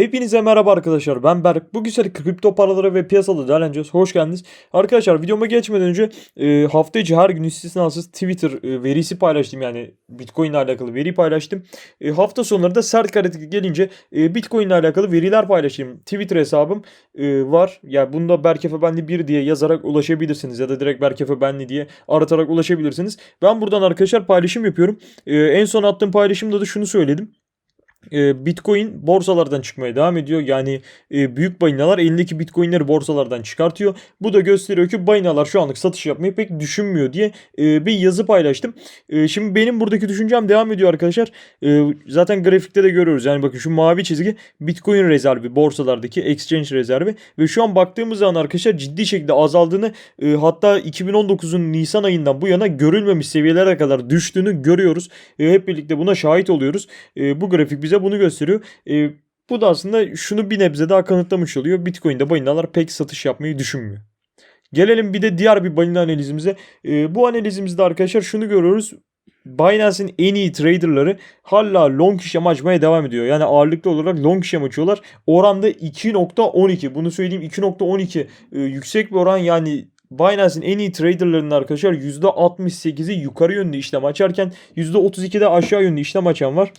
Hepinize merhaba arkadaşlar. Ben Berk. Bugün size kripto paraları ve piyasaları değerlendireceğiz. Hoş geldiniz. Arkadaşlar videoma geçmeden önce e, hafta içi her gün istisnasız Twitter e, verisi paylaştım. Yani Bitcoin ile alakalı veri paylaştım. E, hafta sonları da sert hareket gelince e, Bitcoin ile alakalı veriler paylaşayım. Twitter hesabım e, var. Yani bunda Berkefe Benli 1 diye yazarak ulaşabilirsiniz. Ya da direkt Berkefe Benli diye aratarak ulaşabilirsiniz. Ben buradan arkadaşlar paylaşım yapıyorum. E, en son attığım paylaşımda da şunu söyledim Bitcoin borsalardan çıkmaya devam ediyor. Yani e, büyük balinalar elindeki Bitcoin'leri borsalardan çıkartıyor. Bu da gösteriyor ki balinalar şu anlık satış yapmayı pek düşünmüyor diye e, bir yazı paylaştım. E, şimdi benim buradaki düşüncem devam ediyor arkadaşlar. Zaten grafikte de görüyoruz. Yani bakın şu mavi çizgi Bitcoin rezervi borsalardaki exchange rezervi ve şu an baktığımız zaman arkadaşlar ciddi şekilde azaldığını hatta 2019'un Nisan ayından bu yana görülmemiş seviyelere kadar düştüğünü görüyoruz. Hep birlikte buna şahit oluyoruz. Bu grafik bize bunu gösteriyor. E, bu da aslında şunu bir nebze daha kanıtlamış oluyor. Bitcoin'de balinalar pek satış yapmayı düşünmüyor. Gelelim bir de diğer bir balina analizimize. E, bu analizimizde arkadaşlar şunu görüyoruz. Binance'in en iyi traderları hala long işlem açmaya devam ediyor. Yani ağırlıklı olarak long işlem açıyorlar. Oranda 2.12. Bunu söyleyeyim 2.12 e, yüksek bir oran yani Binance'in en iyi traderlarının arkadaşlar %68'i yukarı yönlü işlem açarken %32'de aşağı yönlü işlem açan var.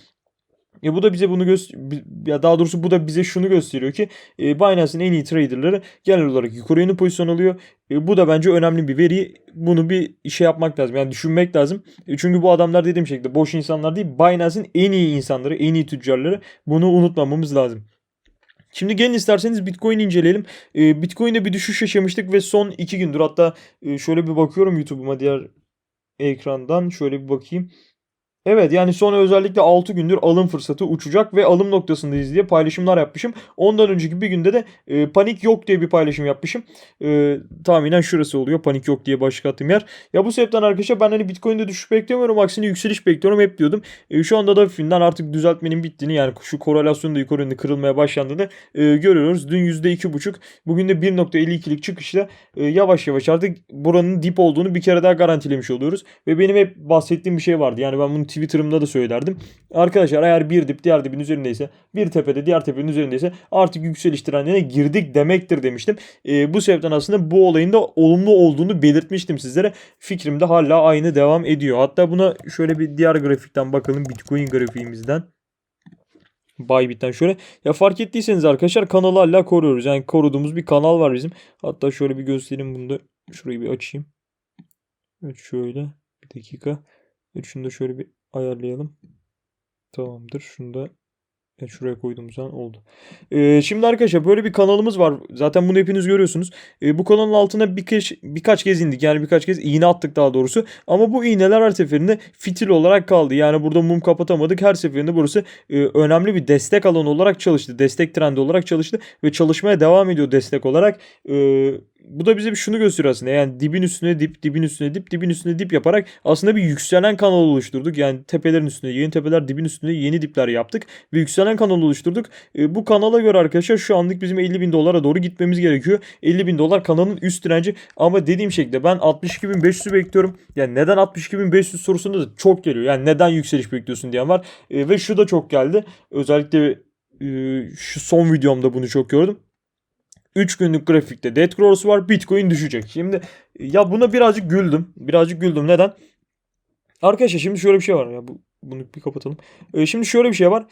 E bu da bize bunu göster ya daha doğrusu bu da bize şunu gösteriyor ki e, Binance'in en iyi traderları genel olarak yukarı yönlü pozisyon alıyor. E, bu da bence önemli bir veri. Bunu bir şey yapmak lazım. Yani düşünmek lazım. E, çünkü bu adamlar dediğim şekilde boş insanlar değil. Binance'in en iyi insanları, en iyi tüccarları. Bunu unutmamamız lazım. Şimdi gelin isterseniz Bitcoin inceleyelim. E, Bitcoin'de bir düşüş yaşamıştık ve son 2 gündür hatta e, şöyle bir bakıyorum YouTube'uma diğer ekrandan şöyle bir bakayım. Evet yani sonra özellikle 6 gündür alım fırsatı uçacak ve alım noktasındayız diye paylaşımlar yapmışım. Ondan önceki bir günde de e, panik yok diye bir paylaşım yapmışım. E, tahminen şurası oluyor panik yok diye başlık attığım yer. Ya bu sebepten arkadaşlar ben hani Bitcoin'de düşüş beklemiyorum. Aksine yükseliş bekliyorum hep diyordum. E, şu anda da finden artık düzeltmenin bittiğini yani şu korelasyonun da yukarı yönde kırılmaya başlandığını e, görüyoruz. Dün %2,5 bugün de 1.52'lik çıkışla e, yavaş yavaş artık buranın dip olduğunu bir kere daha garantilemiş oluyoruz. Ve benim hep bahsettiğim bir şey vardı. Yani ben bunu Twitter'ımda da söylerdim. Arkadaşlar eğer bir dip diğer dibin üzerindeyse bir tepede diğer tepenin üzerindeyse artık yükseliş trendine girdik demektir demiştim. E, bu sebepten aslında bu olayın da olumlu olduğunu belirtmiştim sizlere. Fikrim de hala aynı devam ediyor. Hatta buna şöyle bir diğer grafikten bakalım Bitcoin grafiğimizden. Bybit'ten şöyle. Ya fark ettiyseniz arkadaşlar kanalı hala koruyoruz. Yani koruduğumuz bir kanal var bizim. Hatta şöyle bir göstereyim bunu da. Şurayı bir açayım. Evet şöyle. Bir dakika. Evet şunu da şöyle bir ayarlayalım. Tamamdır. Şunu da evet, şuraya koyduğumuz zaman oldu. Ee, şimdi arkadaşlar böyle bir kanalımız var. Zaten bunu hepiniz görüyorsunuz. Ee, bu kanalın altına birkaç, birkaç kez indik. Yani birkaç kez iğne attık daha doğrusu. Ama bu iğneler her seferinde fitil olarak kaldı. Yani burada mum kapatamadık. Her seferinde burası e, önemli bir destek alanı olarak çalıştı. Destek trendi olarak çalıştı. Ve çalışmaya devam ediyor destek olarak. Ee, bu da bize bir şunu gösteriyor aslında. Yani dibin üstüne dip, dibin üstüne dip, dibin üstüne dip yaparak aslında bir yükselen kanal oluşturduk. Yani tepelerin üstüne, yeni tepeler dibin üstüne yeni dipler yaptık. Ve yükselen kanal oluşturduk. E, bu kanala göre arkadaşlar şu anlık bizim 50 bin dolara doğru gitmemiz gerekiyor. 50 bin dolar kanalın üst direnci. Ama dediğim şekilde ben 62.500'ü bekliyorum. Yani neden 62.500 sorusunda da çok geliyor. Yani neden yükseliş bekliyorsun diyen var. E, ve şu da çok geldi. Özellikle e, şu son videomda bunu çok gördüm. 3 günlük grafikte Dead Cross var. Bitcoin düşecek. Şimdi ya buna birazcık güldüm. Birazcık güldüm. Neden? Arkadaşlar şimdi şöyle bir şey var. Ya bu, bunu bir kapatalım. Ee, şimdi şöyle bir şey var.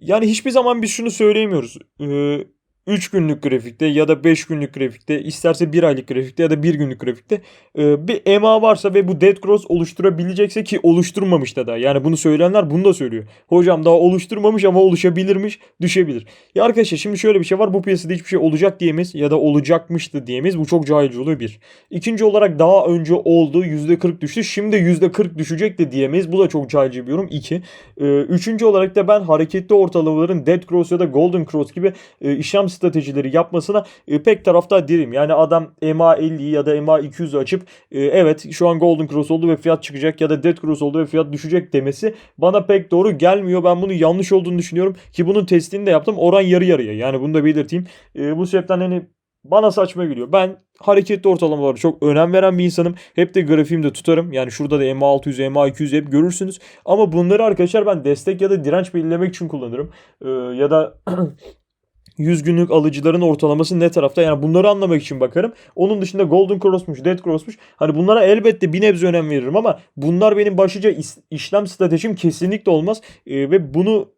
Yani hiçbir zaman biz şunu söyleyemiyoruz. Ee, 3 günlük grafikte ya da 5 günlük grafikte isterse 1 aylık grafikte ya da 1 günlük grafikte e, bir EMA varsa ve bu dead cross oluşturabilecekse ki oluşturmamış da da yani bunu söyleyenler bunu da söylüyor. Hocam daha oluşturmamış ama oluşabilirmiş düşebilir. Ya arkadaşlar şimdi şöyle bir şey var bu piyasada hiçbir şey olacak diyemeyiz ya da olacakmıştı diyemeyiz bu çok cahilce oluyor bir. İkinci olarak daha önce oldu %40 düştü şimdi %40 düşecek de diyemeyiz bu da çok cahilce bir yorum 2. E, üçüncü olarak da ben hareketli ortalamaların dead cross ya da golden cross gibi e, işlem stratejileri yapmasına e, pek taraftar değilim. Yani adam MA 50 ya da MA 200'ü açıp e, evet şu an Golden Cross oldu ve fiyat çıkacak ya da Dead Cross oldu ve fiyat düşecek demesi bana pek doğru gelmiyor. Ben bunu yanlış olduğunu düşünüyorum ki bunun testini de yaptım. Oran yarı yarıya. Yani bunu da belirteyim. E, bu sebepten hani bana saçma geliyor. Ben hareketli ortalamalara çok önem veren bir insanım. Hep de grafiğimde tutarım. Yani şurada da MA600, MA200 hep görürsünüz. Ama bunları arkadaşlar ben destek ya da direnç belirlemek için kullanırım. Ee, ya da 100 günlük alıcıların ortalaması ne tarafta? Yani bunları anlamak için bakarım. Onun dışında Golden Cross'muş, Dead Cross'muş. Hani bunlara elbette bir nebze önem veririm ama bunlar benim başlıca işlem stratejim kesinlikle olmaz. Ee, ve bunu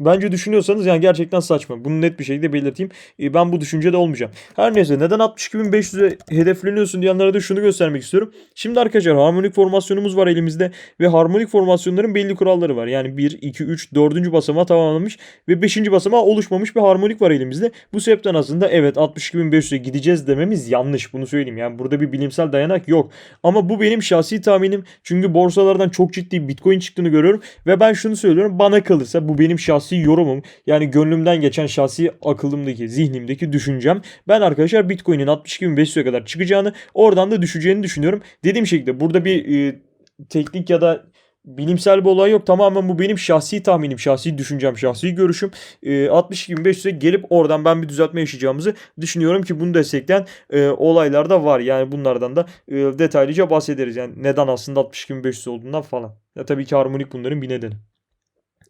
Bence düşünüyorsanız yani gerçekten saçma. Bunu net bir şekilde belirteyim. E, ben bu düşüncede olmayacağım. Her neyse neden 62.500'e hedefleniyorsun diyenlere de şunu göstermek istiyorum. Şimdi arkadaşlar harmonik formasyonumuz var elimizde ve harmonik formasyonların belli kuralları var. Yani 1, 2, 3, 4. basamağı tamamlamış ve 5. basamağı oluşmamış bir harmonik var elimizde. Bu sebepten aslında evet 62.500'e gideceğiz dememiz yanlış. Bunu söyleyeyim. Yani burada bir bilimsel dayanak yok. Ama bu benim şahsi tahminim. Çünkü borsalardan çok ciddi bitcoin çıktığını görüyorum ve ben şunu söylüyorum. Bana kalırsa bu benim şahsi şahsi yorumum. Yani gönlümden geçen şahsi akıllımdaki, zihnimdeki düşüncem. Ben arkadaşlar Bitcoin'in 62.500'e kadar çıkacağını, oradan da düşeceğini düşünüyorum. Dediğim şekilde burada bir e, teknik ya da bilimsel bir olay yok. Tamamen bu benim şahsi tahminim, şahsi düşüncem, şahsi görüşüm. E, 62.500'e gelip oradan ben bir düzeltme yaşayacağımızı düşünüyorum ki bunu destekleyen e, olaylar da var. Yani bunlardan da e, detaylıca bahsederiz. Yani neden aslında 62.500 olduğundan falan. Ya tabii ki harmonik bunların bir nedeni.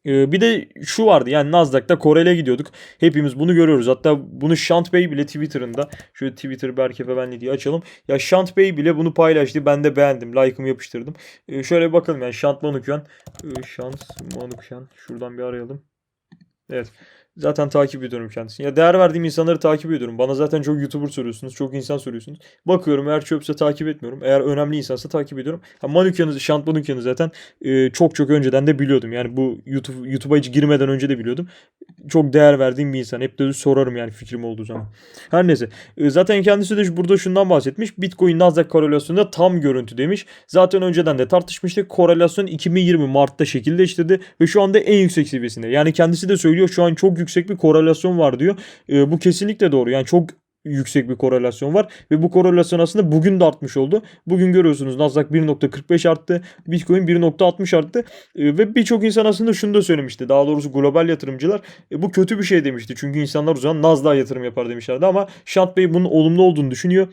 Ee, bir de şu vardı yani Nasdaq'ta Korel'e gidiyorduk. Hepimiz bunu görüyoruz. Hatta bunu Şant Bey bile Twitter'ında şöyle Twitter Berke Benli diye açalım. Ya Şant Bey bile bunu paylaştı. Ben de beğendim. Like'ımı yapıştırdım. Ee, şöyle bakalım yani Şant Manukyan. Ee, Şant Manukyan. Şuradan bir arayalım. Evet. Zaten takip ediyorum kendisini. Ya değer verdiğim insanları takip ediyorum. Bana zaten çok YouTuber soruyorsunuz. Çok insan soruyorsunuz. Bakıyorum eğer çöpse takip etmiyorum. Eğer önemli insansa takip ediyorum. Ha, Manukyan'ı, Şant Manukyan'ı zaten e, çok çok önceden de biliyordum. Yani bu YouTube YouTube'a hiç girmeden önce de biliyordum. Çok değer verdiğim bir insan. Hep de sorarım yani fikrim olduğu zaman. Her neyse. E, zaten kendisi de burada şundan bahsetmiş. Bitcoin Nasdaq korelasyonunda tam görüntü demiş. Zaten önceden de tartışmıştık. Korelasyon 2020 Mart'ta şekilleştirdi ve şu anda en yüksek seviyesinde. Yani kendisi de söylüyor şu an çok yüksek bir korelasyon var diyor. E, bu kesinlikle doğru. Yani çok yüksek bir korelasyon var ve bu korelasyon aslında bugün de artmış oldu. Bugün görüyorsunuz Nasdaq 1.45 arttı, Bitcoin 1.60 arttı e, ve birçok insan aslında şunu da söylemişti. Daha doğrusu global yatırımcılar e, bu kötü bir şey demişti. Çünkü insanlar o zaman Nasdaq'a yatırım yapar demişlerdi ama Şant Bey bunun olumlu olduğunu düşünüyor.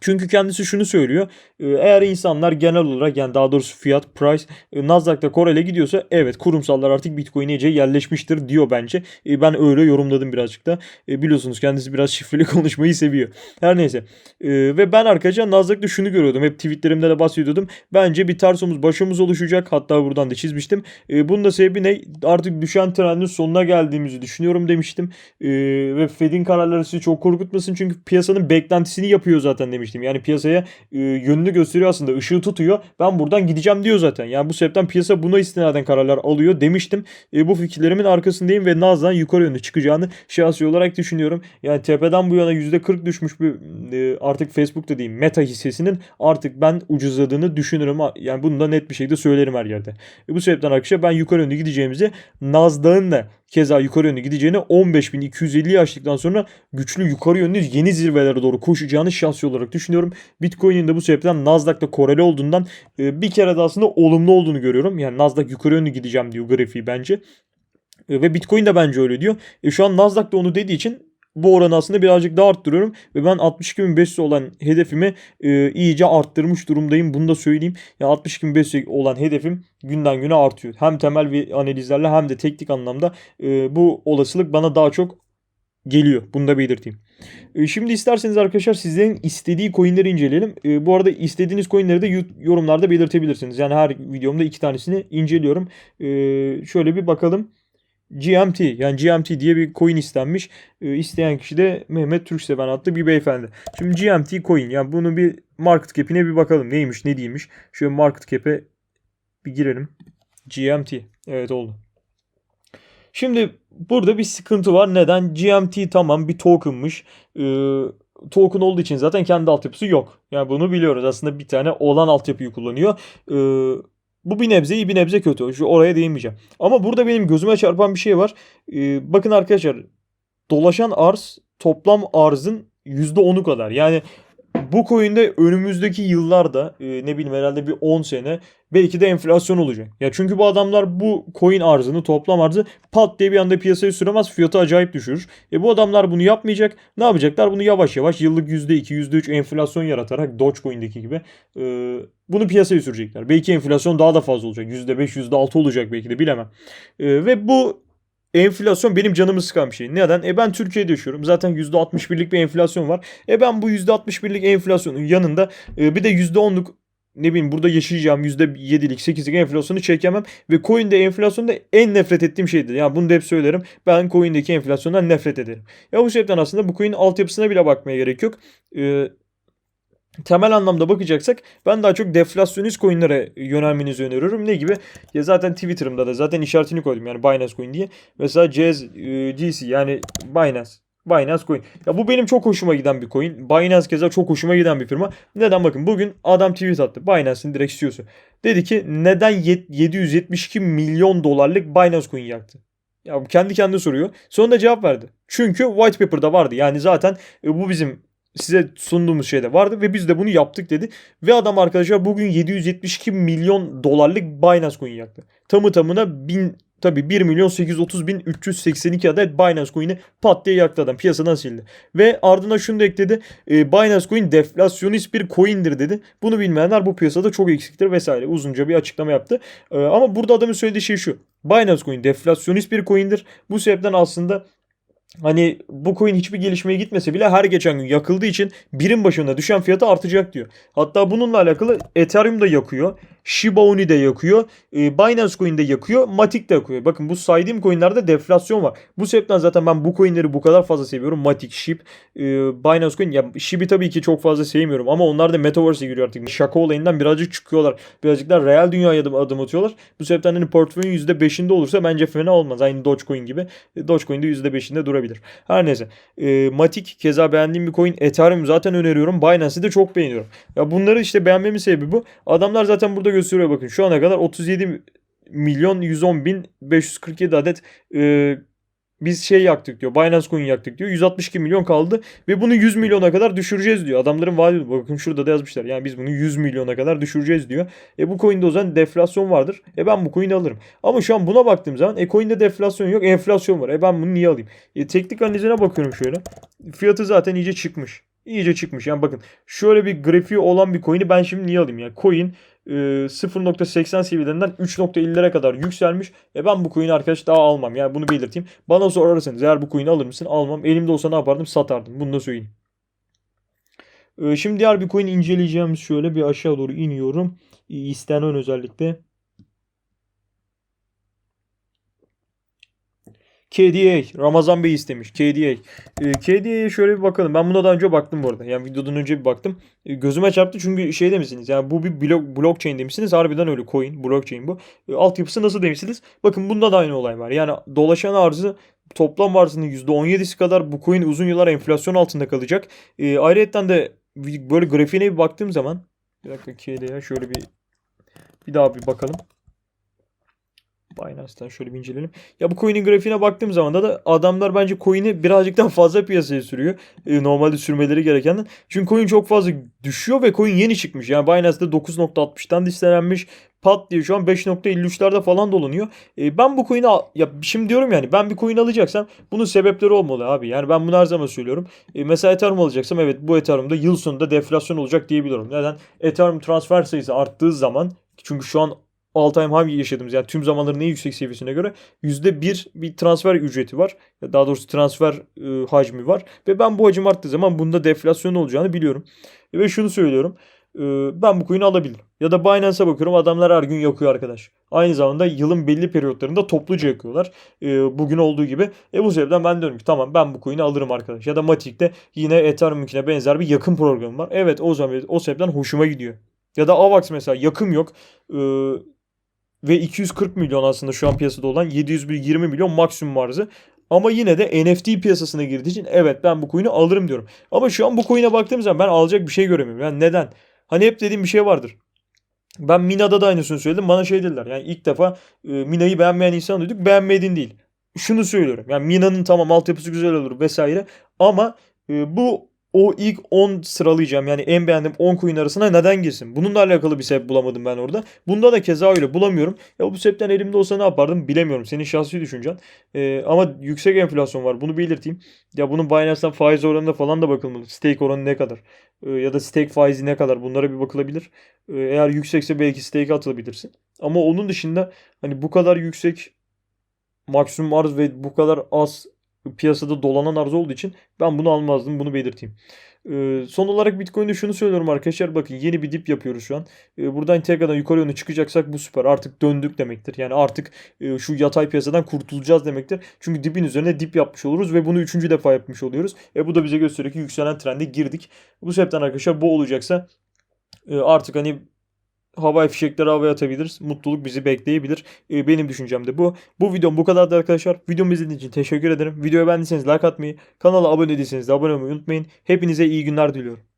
Çünkü kendisi şunu söylüyor. Ee, eğer insanlar genel olarak yani daha doğrusu fiyat, price e, Nasdaq'ta Korel'e gidiyorsa evet kurumsallar artık Bitcoin'e iyice yerleşmiştir diyor bence. E, ben öyle yorumladım birazcık da. E, biliyorsunuz kendisi biraz şifreli konuşmayı seviyor. Her neyse. Ve ben arkadaşlar Nasdaq'ta şunu görüyordum. Hep tweetlerimde de bahsediyordum. Bence bir tarsomuz başımız oluşacak. Hatta buradan da çizmiştim. Bunun da sebebi ne? Artık düşen trendin sonuna geldiğimizi düşünüyorum demiştim. Ve Fed'in kararları sizi çok korkutmasın. Çünkü piyasanın beklentisini yapıyor zaten demiştim demiştim. Yani piyasaya e, yönünü gösteriyor aslında. ışığı tutuyor. Ben buradan gideceğim diyor zaten. Yani bu sebepten piyasa buna istinaden kararlar alıyor demiştim. E, bu fikirlerimin arkasındayım ve Naz'dan yukarı yönlü çıkacağını şahsi olarak düşünüyorum. Yani tepeden bu yana %40 düşmüş bir e, artık Facebook'ta diyeyim meta hissesinin artık ben ucuzladığını düşünürüm. Yani bunu da net bir şekilde söylerim her yerde. E, bu sebepten arkadaşlar ben yukarı yönlü gideceğimizi Nasdaq'ın da keza yukarı yönlü gideceğini 15.250 açtıktan sonra güçlü yukarı yönlü yeni zirvelere doğru koşacağını şahsi olarak düşünüyorum. Bitcoin'in de bu sebepten Nasdaq'ta koreli olduğundan e, bir kere de aslında olumlu olduğunu görüyorum. Yani Nasdaq yukarı yönlü gideceğim diyor grafiği bence. E, ve Bitcoin de bence öyle diyor. E, şu an Nasdaq da onu dediği için bu oranı aslında birazcık daha arttırıyorum ve ben 62.500 olan hedefimi e, iyice arttırmış durumdayım. Bunu da söyleyeyim. Ya 62.500 olan hedefim günden güne artıyor. Hem temel bir analizlerle hem de teknik anlamda e, bu olasılık bana daha çok geliyor. Bunu da belirteyim. E, şimdi isterseniz arkadaşlar sizlerin istediği coinleri inceleyelim. E, bu arada istediğiniz coinleri de yorumlarda belirtebilirsiniz. Yani her videomda iki tanesini inceliyorum. E, şöyle bir bakalım. GMT yani GMT diye bir coin istenmiş. E, isteyen kişi de Mehmet Türkseven adlı bir beyefendi. Şimdi GMT coin yani bunu bir market cap'ine bir bakalım. Neymiş ne değilmiş. Şöyle market cap'e bir girelim. GMT. Evet oldu. Şimdi burada bir sıkıntı var. Neden? GMT tamam bir tokenmış. Ee, token olduğu için zaten kendi altyapısı yok. Yani bunu biliyoruz. Aslında bir tane olan altyapıyı kullanıyor. Ee, bu bir nebze iyi bir nebze kötü. Şu oraya değinmeyeceğim. Ama burada benim gözüme çarpan bir şey var. Ee, bakın arkadaşlar dolaşan arz toplam arzın %10'u kadar. Yani bu coin'de önümüzdeki yıllarda e, ne bileyim herhalde bir 10 sene belki de enflasyon olacak. Ya çünkü bu adamlar bu coin arzını toplam arzı pat diye bir anda piyasaya süremez fiyatı acayip düşürür. E bu adamlar bunu yapmayacak. Ne yapacaklar? Bunu yavaş yavaş yıllık %2 %3 enflasyon yaratarak Dogecoin'deki gibi e, bunu piyasaya sürecekler. Belki enflasyon daha da fazla olacak. %5 %6 olacak belki de bilemem. E, ve bu enflasyon benim canımı sıkan bir şey. Neden? E ben Türkiye'de yaşıyorum. Zaten %61'lik bir enflasyon var. E ben bu %61'lik enflasyonun yanında e, bir de %10'luk ne bileyim burada yaşayacağım %7'lik 8'lik enflasyonu çekemem ve coin'de enflasyonda en nefret ettiğim şeydir. Yani bunu da hep söylerim. Ben coin'deki enflasyondan nefret ederim. Ya bu sebepten aslında bu coin'in altyapısına bile bakmaya gerek yok. Ee, temel anlamda bakacaksak ben daha çok deflasyonist coinlere yönelmenizi öneriyorum. Ne gibi? Ya zaten Twitter'ımda da zaten işaretini koydum yani Binance Coin diye. Mesela e, GC yani Binance Binance Coin. Ya bu benim çok hoşuma giden bir coin. Binance keza çok hoşuma giden bir firma. Neden bakın bugün adam tweet attı. Binance'in direkt CEO'su. Dedi ki neden 772 milyon dolarlık Binance Coin yaktı? Ya kendi kendine soruyor. Sonunda cevap verdi. Çünkü white paper'da vardı. Yani zaten e, bu bizim size sunduğumuz şeyde vardı ve biz de bunu yaptık dedi. Ve adam arkadaşlar bugün 772 milyon dolarlık Binance Coin yaktı. Tamı tamına 1000 Tabi 1 milyon 830 bin 382 adet Binance Coin'i pat diye yaktı adam. Piyasadan sildi. Ve ardına şunu da ekledi. E, Binance Coin deflasyonist bir coin'dir dedi. Bunu bilmeyenler bu piyasada çok eksiktir vesaire. Uzunca bir açıklama yaptı. E, ama burada adamın söylediği şey şu. Binance Coin deflasyonist bir coin'dir. Bu sebepten aslında Hani bu coin hiçbir gelişmeye gitmese bile her geçen gün yakıldığı için birim başına düşen fiyatı artacak diyor. Hatta bununla alakalı Ethereum da yakıyor. Shiba Inu de yakıyor. E, Binance Coin de yakıyor. Matic de yakıyor. Bakın bu saydığım coinlerde deflasyon var. Bu sebepten zaten ben bu coinleri bu kadar fazla seviyorum. Matic, SHIB, e, Binance Coin. Ya SHIB'i tabii ki çok fazla sevmiyorum ama onlar da Metaverse'e giriyor artık. Şaka olayından birazcık çıkıyorlar. Birazcık da real dünyaya adım, adım atıyorlar. Bu sebepten hani portföyün %5'inde olursa bence fena olmaz. Aynı Dogecoin gibi. E, Dogecoin de %5'inde durabilir. Her neyse. E, Matic keza beğendiğim bir coin. Ethereum zaten öneriyorum. Binance'i de çok beğeniyorum. Ya bunları işte beğenmemin sebebi bu. Adamlar zaten burada gösteriyor bakın. Şu ana kadar 37 milyon 110 bin 547 adet e, biz şey yaktık diyor. Binance Coin yaktık diyor. 162 milyon kaldı ve bunu 100 milyona kadar düşüreceğiz diyor. Adamların vaadi bakın şurada da yazmışlar. Yani biz bunu 100 milyona kadar düşüreceğiz diyor. E bu coin'de o zaman deflasyon vardır. E ben bu coin'i alırım. Ama şu an buna baktığım zaman e coin'de deflasyon yok. Enflasyon var. E ben bunu niye alayım? E teknik analizine bakıyorum şöyle. Fiyatı zaten iyice çıkmış. İyice çıkmış. Yani bakın şöyle bir grafiği olan bir coin'i ben şimdi niye alayım? Yani coin 0.80 seviyelerinden 3.50'lere kadar yükselmiş. E ben bu coin'i arkadaş daha almam. Yani bunu belirteyim. Bana sorarsanız eğer bu coin'i alır mısın? Almam. Elimde olsa ne yapardım? Satardım. Bunu da söyleyeyim. E, şimdi diğer bir coin inceleyeceğimiz şöyle bir aşağı doğru iniyorum. İstenen özellikle. KDA. Ramazan Bey istemiş. KDA. E, KDA'ya şöyle bir bakalım. Ben buna daha önce baktım bu arada. Yani videodan önce bir baktım. E, gözüme çarptı çünkü şey demişsiniz. Yani bu bir blok, blockchain demişsiniz. Harbiden öyle coin. Blockchain bu. E, altyapısı nasıl demişsiniz? Bakın bunda da aynı olay var. Yani dolaşan arzı toplam arzının %17'si kadar bu coin uzun yıllar enflasyon altında kalacak. Ayrıca de böyle grafiğine bir baktığım zaman bir dakika KDA şöyle bir bir daha bir bakalım. Binance'ten şöyle bir inceleyelim. Ya bu coin'in grafiğine baktığım zaman da, da adamlar bence coin'i birazcık fazla piyasaya sürüyor. E, normalde sürmeleri gerekenden. Çünkü coin çok fazla düşüyor ve coin yeni çıkmış. Yani Binance'de 9.60'tan listelenmiş. Pat diye şu an 5.53'lerde falan dolanıyor. E, ben bu coin'i ya şimdi diyorum yani ben bir coin alacaksam bunun sebepleri olmalı abi. Yani ben bunu her zaman söylüyorum. E, mesela Ethereum alacaksam evet bu Ethereum'da yıl sonunda deflasyon olacak diyebilirim. Neden? Ethereum transfer sayısı arttığı zaman çünkü şu an all time high yaşadığımız yani tüm zamanların en yüksek seviyesine göre %1 bir transfer ücreti var. Daha doğrusu transfer e, hacmi var. Ve ben bu hacim arttığı zaman bunda deflasyon olacağını biliyorum. Ve şunu söylüyorum. E, ben bu coin'i alabilirim. Ya da Binance'a bakıyorum adamlar her gün yakıyor arkadaş. Aynı zamanda yılın belli periyotlarında topluca yakıyorlar. E, bugün olduğu gibi. E bu sebepten ben diyorum ki tamam ben bu coin'i alırım arkadaş. Ya da Matic'te yine Ethereum'unkine benzer bir yakın programı var. Evet o zaman o sebepten hoşuma gidiyor. Ya da AVAX mesela yakım yok. Ee, ve 240 milyon aslında şu an piyasada olan 720 milyon maksimum arzı. Ama yine de NFT piyasasına girdiği için evet ben bu coin'i alırım diyorum. Ama şu an bu coin'e baktığım zaman ben alacak bir şey göremiyorum. Yani neden? Hani hep dediğim bir şey vardır. Ben Mina'da da aynısını söyledim. Bana şey dediler. Yani ilk defa e, Mina'yı beğenmeyen insan duyduk. Beğenmediğin değil. Şunu söylüyorum. Yani Mina'nın tamam altyapısı güzel olur vesaire. Ama e, bu o ilk 10 sıralayacağım. Yani en beğendiğim 10 coin arasına neden girsin? Bununla alakalı bir sebep bulamadım ben orada. Bunda da keza öyle bulamıyorum. Ya bu sebepten elimde olsa ne yapardım bilemiyorum. Senin şahsi düşüncen. Ee, ama yüksek enflasyon var. Bunu belirteyim. Ya bunun Binance'dan faiz oranına falan da bakılmalı. Stake oranı ne kadar? Ee, ya da stake faizi ne kadar? Bunlara bir bakılabilir. Ee, eğer yüksekse belki stake atılabilirsin. Ama onun dışında hani bu kadar yüksek maksimum arz ve bu kadar az piyasada dolanan arz olduğu için ben bunu almazdım. Bunu belirteyim. Ee, son olarak Bitcoin'de şunu söylüyorum arkadaşlar. Bakın yeni bir dip yapıyoruz şu an. Ee, buradan tekrardan yukarı yönlü çıkacaksak bu süper. Artık döndük demektir. Yani artık e, şu yatay piyasadan kurtulacağız demektir. Çünkü dipin üzerine dip yapmış oluruz ve bunu üçüncü defa yapmış oluyoruz. E bu da bize gösteriyor ki yükselen trende girdik. Bu sebepten arkadaşlar bu olacaksa e, artık hani havai fişekleri havaya atabiliriz. Mutluluk bizi bekleyebilir. E, benim düşüncem de bu. Bu videom bu kadardı arkadaşlar. Videomu izlediğiniz için teşekkür ederim. Videoyu beğendiyseniz like atmayı, kanala abone değilseniz de abone olmayı unutmayın. Hepinize iyi günler diliyorum.